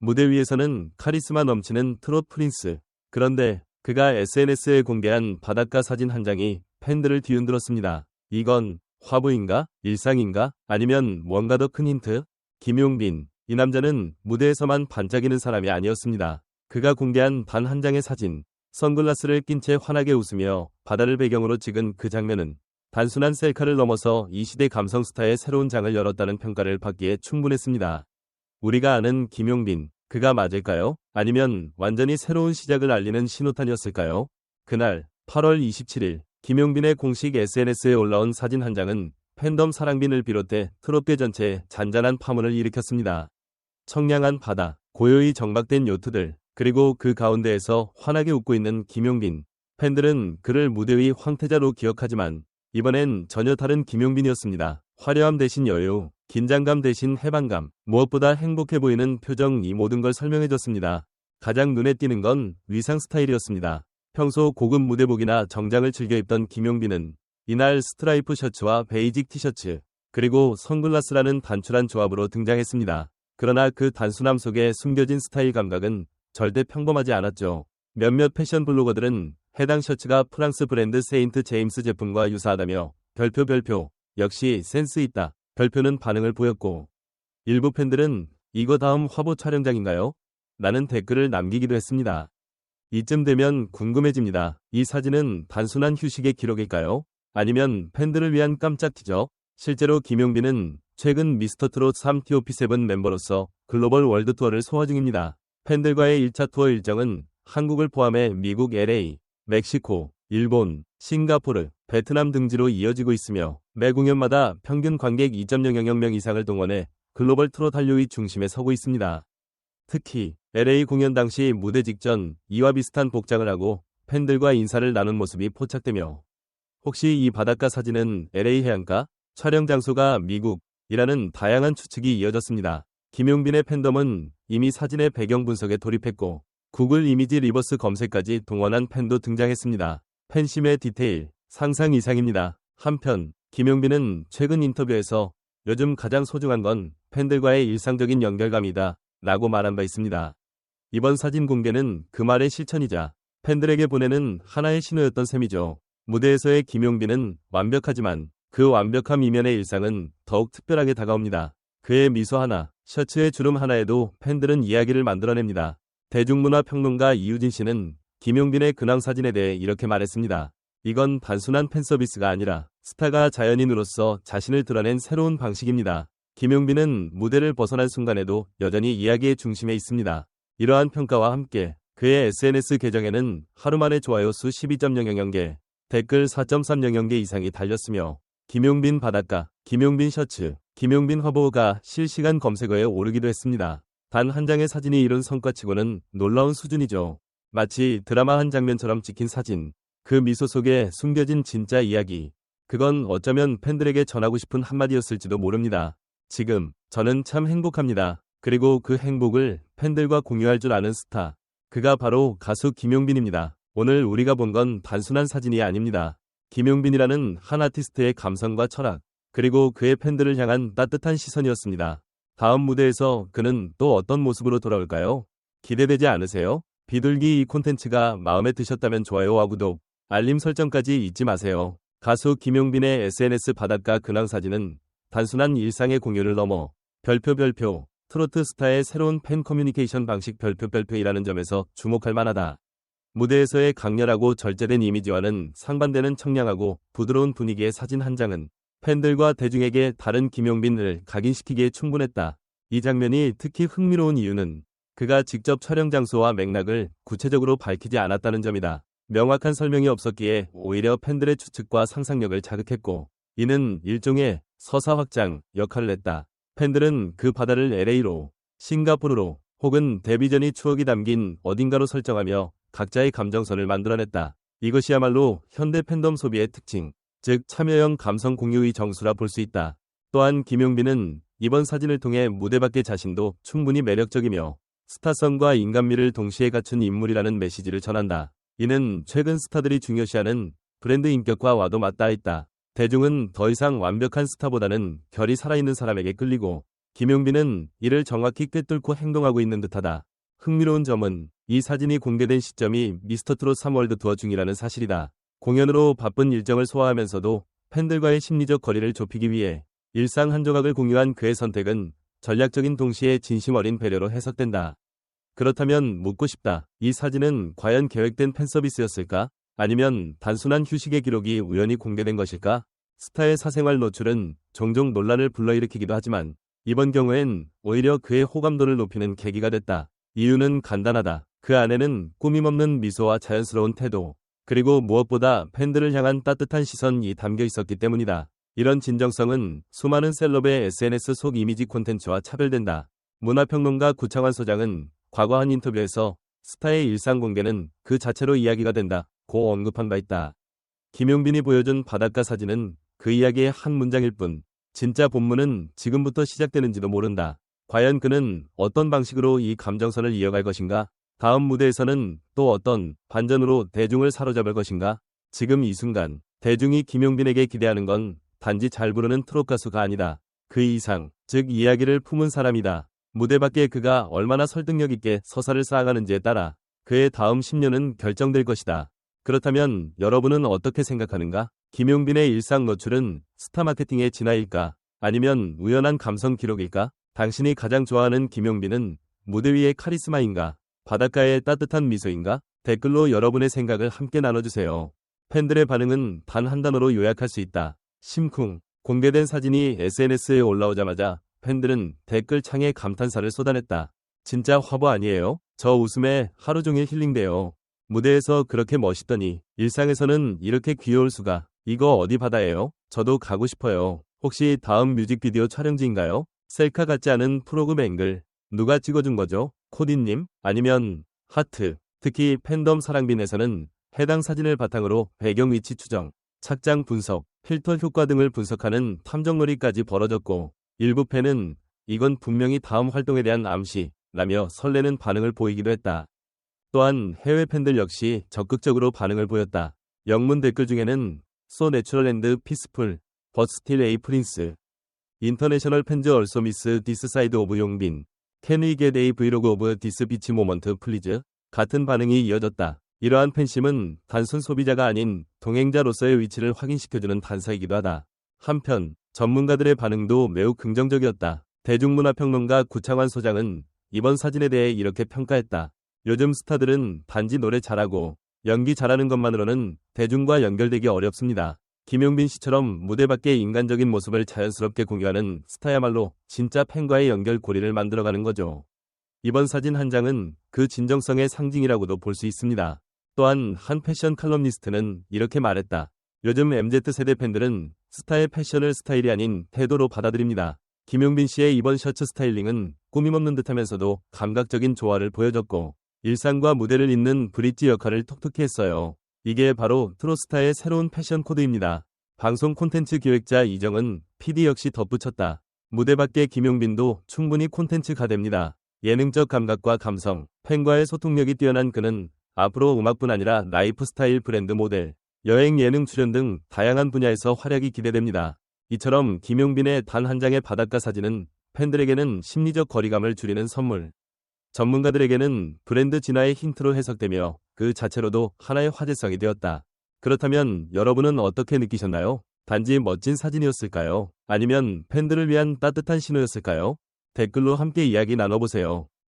무대 위에서는 카리스마 넘치는 트롯 프린스. 그런데 그가 SNS에 공개한 바닷가 사진 한 장이 팬들을 뒤흔들었습니다. 이건 화보인가? 일상인가? 아니면 뭔가 더 큰 힌트? 김용빈. 이 남자는 무대에서만 반짝이는 사람이 아니었습니다. 그가 공개한 단한 장의 사진, 선글라스를 낀 채 환하게 웃으며 바다를 배경으로 찍은 그 장면은 단순한 셀카를 넘어서 이 시대 감성 스타의 새로운 장을 열었다는 평가를 받기에 충분했습니다. 우리가 아는 김용빈, 그가 맞을까요? 아니면 완전히 새로운 시작을 알리는 신호탄이었을까요? 그날 8월 27일 김용빈의 공식 SNS에 올라온 사진 한 장은 팬덤 사랑빈을 비롯해 트롯계 전체에 잔잔한 파문을 일으켰습니다. 청량한 바다, 고요히 정박된 요트들, 그리고 그 가운데에서 환하게 웃고 있는 김용빈. 팬들은 그를 무대 위 황태자로 기억하지만 이번엔 전혀 다른 김용빈이었습니다. 화려함 대신 여유, 긴장감 대신 해방감, 무엇보다 행복해 보이는 표정 이 모든 걸 설명해줬습니다. 가장 눈에 띄는 건 위상 스타일이었습니다. 평소 고급 무대복이나 정장을 즐겨 입던 김용빈은 이날 스트라이프 셔츠와 베이직 티셔츠, 그리고 선글라스라는 단출한 조합으로 등장했습니다. 그러나 그 단순함 속에 숨겨진 스타일 감각은 절대 평범하지 않았죠. 몇몇 패션 블로거들은 해당 셔츠가 프랑스 브랜드 세인트 제임스 제품과 유사하다며 별표 별표 역시 센스 있다 별표는 반응을 보였고 일부 팬들은 이거 다음 화보 촬영장인가요? 라는 댓글을 남기기도 했습니다. 이쯤 되면 궁금해집니다. 이 사진은 단순한 휴식의 기록일까요? 아니면 팬들을 위한 깜짝 티저? 실제로 김용빈은 최근 미스터트롯 3TOP7 멤버로서 글로벌 월드 투어를 소화 중입니다. 팬들과의 1차 투어 일정은 한국을 포함해 미국 LA, 멕시코, 일본, 싱가포르, 베트남 등지로 이어지고 있으며 매 공연마다 평균 관객 2.0여 명 이상을 동원해 글로벌 트롯 한류의 중심에 서고 있습니다. 특히 LA 공연 당시 무대 직전 이와 비슷한 복장을 하고 팬들과 인사를 나눈 모습이 포착되며 혹시 이 바닷가 사진은 LA 해안가? 촬영 장소가 미국이라는 다양한 추측이 이어졌습니다. 김용빈의 팬덤은 이미 사진의 배경 분석에 돌입했고 구글 이미지 리버스 검색까지 동원한 팬도 등장했습니다. 팬심의 디테일, 상상 이상입니다. 한편 김용빈은 최근 인터뷰에서 요즘 가장 소중한 건 팬들과의 일상적인 연결감이다 라고 말한 바 있습니다. 이번 사진 공개는 그 말의 실천이자 팬들에게 보내는 하나의 신호였던 셈이죠. 무대에서의 김용빈은 완벽하지만 그 완벽함 이면의 일상은 더욱 특별하게 다가옵니다. 그의 미소 하나, 셔츠의 주름 하나에도 팬들은 이야기를 만들어냅니다. 대중문화 평론가 이유진 씨는 김용빈의 근황 사진에 대해 이렇게 말했습니다. 이건 단순한 팬 서비스가 아니라 스타가 자연인으로서 자신을 드러낸 새로운 방식입니다. 김용빈은 무대를 벗어난 순간에도 여전히 이야기의 중심에 있습니다. 이러한 평가와 함께 그의 SNS 계정에는 하루 만에 좋아요 수 12.00개, 점 댓글 4.300개 이상이 달렸으며 김용빈 바닷가, 김용빈 셔츠, 김용빈 화보가 실시간 검색어에 오르기도 했습니다. 단 한 장의 사진이 이룬 성과치고는 놀라운 수준이죠. 마치 드라마 한 장면처럼 찍힌 사진, 그 미소 속에 숨겨진 진짜 이야기. 그건 어쩌면 팬들에게 전하고 싶은 한마디였을지도 모릅니다. 지금 저는 참 행복합니다. 그리고 그 행복을 팬들과 공유할 줄 아는 스타. 그가 바로 가수 김용빈입니다. 오늘 우리가 본 건 단순한 사진이 아닙니다. 김용빈이라는 한 아티스트의 감성과 철학, 그리고 그의 팬들을 향한 따뜻한 시선이었습니다. 다음 무대에서 그는 또 어떤 모습으로 돌아올까요? 기대되지 않으세요? 비둘기 이 콘텐츠가 마음에 드셨다면 좋아요와 구독, 알림 설정까지 잊지 마세요. 가수 김용빈의 SNS 바닷가 근황 사진은 단순한 일상의 공유를 넘어 별표 별표, 트로트 스타의 새로운 팬 커뮤니케이션 방식 별표 별표이라는 점에서 주목할 만하다. 무대에서의 강렬하고 절제된 이미지와는 상반되는 청량하고 부드러운 분위기의 사진 한 장은 팬들과 대중에게 다른 김용빈을 각인시키기에 충분했다. 이 장면이 특히 흥미로운 이유는 그가 직접 촬영 장소와 맥락을 구체적으로 밝히지 않았다는 점이다. 명확한 설명이 없었기에 오히려 팬들의 추측과 상상력을 자극했고 이는 일종의 서사 확장 역할을 했다. 팬들은 그 바다를 LA로, 싱가포르로 혹은 데뷔 전이 추억이 담긴 어딘가로 설정하며 각자의 감정선을 만들어냈다. 이것이야말로 현대 팬덤 소비의 특징, 즉 참여형 감성 공유의 정수라 볼 수 있다. 또한 김용빈은 이번 사진을 통해 무대 밖의 자신도 충분히 매력적이며 스타성과 인간미를 동시에 갖춘 인물이라는 메시지를 전한다. 이는 최근 스타들이 중요시하는 브랜드 인격과 와도 맞닿아 있다. 대중은 더 이상 완벽한 스타보다는 결이 살아있는 사람에게 끌리고 김용빈은 이를 정확히 꿰뚫고 행동하고 있는 듯하다. 흥미로운 점은 이 사진이 공개된 시점이 미스터트롯 3월드 투어 중이라는 사실이다. 공연으로 바쁜 일정을 소화하면서도 팬들과의 심리적 거리를 좁히기 위해 일상 한 조각을 공유한 그의 선택은 전략적인 동시에 진심 어린 배려로 해석된다. 그렇다면 묻고 싶다. 이 사진은 과연 계획된 팬서비스였을까? 아니면 단순한 휴식의 기록이 우연히 공개된 것일까? 스타의 사생활 노출은 종종 논란을 불러일으키기도 하지만 이번 경우엔 오히려 그의 호감도를 높이는 계기가 됐다. 이유는 간단하다. 그 안에는 꾸밈없는 미소와 자연스러운 태도, 그리고 무엇보다 팬들을 향한 따뜻한 시선이 담겨 있었기 때문이다. 이런 진정성은 수많은 셀럽의 SNS 속 이미지 콘텐츠와 차별된다. 문화평론가 구창환 소장은 과거 한 인터뷰에서 스타의 일상 공개는 그 자체로 이야기가 된다. 고 언급한 바 있다. 김용빈이 보여준 바닷가 사진은 그 이야기의 한 문장일 뿐 진짜 본문은 지금부터 시작되는지도 모른다. 과연 그는 어떤 방식으로 이 감정선을 이어갈 것인가? 다음 무대에서는 또 어떤 반전으로 대중을 사로잡을 것인가? 지금 이 순간 대중이 김용빈에게 기대하는 건 단지 잘 부르는 트롯 가수가 아니다. 그 이상, 즉 이야기를 품은 사람이다. 무대 밖에 그가 얼마나 설득력 있게 서사를 쌓아가는지에 따라 그의 다음 10년은 결정될 것이다. 그렇다면 여러분은 어떻게 생각하는가? 김용빈의 일상 노출은 스타 마케팅의 진화일까? 아니면 우연한 감성 기록일까? 당신이 가장 좋아하는 김용빈은 무대 위의 카리스마인가? 바닷가의 따뜻한 미소인가? 댓글로 여러분의 생각을 함께 나눠주세요. 팬들의 반응은 단 한 단어로 요약할 수 있다. 심쿵. 공개된 사진이 SNS에 올라오자마자 팬들은 댓글 창에 감탄사를 쏟아냈다. 진짜 화보 아니에요? 저 웃음에 하루 종일 힐링돼요. 무대에서 그렇게 멋있더니 일상에서는 이렇게 귀여울 수가. 이거 어디 바다예요? 저도 가고 싶어요. 혹시 다음 뮤직비디오 촬영지인가요? 셀카 같지 않은 프로그램 앵글. 누가 찍어준 거죠? 코디님? 아니면 하트. 특히 팬덤 사랑빈에서는 해당 사진을 바탕으로 배경 위치 추정, 착장 분석, 필터 효과 등을 분석하는 탐정놀이까지 벌어졌고 일부 팬은 이건 분명히 다음 활동에 대한 암시 라며 설레는 반응을 보이기도 했다. 또한 해외 팬들 역시 적극적으로 반응을 보였다. 영문 댓글 중에는 So Natural and Peaceful, But Still A Prince, 인터내셔널 팬즈 얼소 미스 디스 사이드 오브 용빈, Can we get a vlog of this beach? 같은 반응이 이어졌다. 이러한 팬심은 단순 소비자가 아닌 동행자로서의 위치를 확인시켜주는 단서이기도 하다. 한편 전문가들의 반응도 매우 긍정적이었다. 대중문화평론가 구창환 소장은 이번 사진에 대해 이렇게 평가했다. 요즘 스타들은 단지 노래 잘하고 연기 잘하는 것만으로는 대중과 연결되기 어렵습니다. 김용빈 씨처럼 무대 밖의 인간적인 모습을 자연스럽게 공유하는 스타야말로 진짜 팬과의 연결 고리를 만들어가는 거죠. 이번 사진 한 장은 그 진정성의 상징이라고도 볼 수 있습니다. 또한 한 패션 칼럼니스트는 이렇게 말했다. 요즘 MZ세대 팬들은 스타의 패션을 스타일이 아닌 태도로 받아들입니다. 김용빈 씨의 이번 셔츠 스타일링은 꾸밈없는 듯하면서도 감각적인 조화를 보여줬고 일상과 무대를 잇는 브릿지 역할을 톡톡히 했어요. 이게 바로 트로스타의 새로운 패션 코드입니다. 방송 콘텐츠 기획자 이정은 PD 역시 덧붙였다. 무대 밖의 김용빈도 충분히 콘텐츠가 됩니다. 예능적 감각과 감성, 팬과의 소통력이 뛰어난 그는 앞으로 음악뿐 아니라 라이프 스타일 브랜드 모델, 여행 예능 출연 등 다양한 분야에서 활약이 기대됩니다. 이처럼 김용빈의 단 한 장의 바닷가 사진은 팬들에게는 심리적 거리감을 줄이는 선물, 전문가들에게는 브랜드 진화의 힌트로 해석되며 그 자체로도 하나의 화제성이 되었다. 그렇다면 여러분은 어떻게 느끼셨나요? 단지 멋진 사진이었을까요? 아니면 팬들을 위한 따뜻한 신호였을까요? 댓글로 함께 이야기 나눠보세요.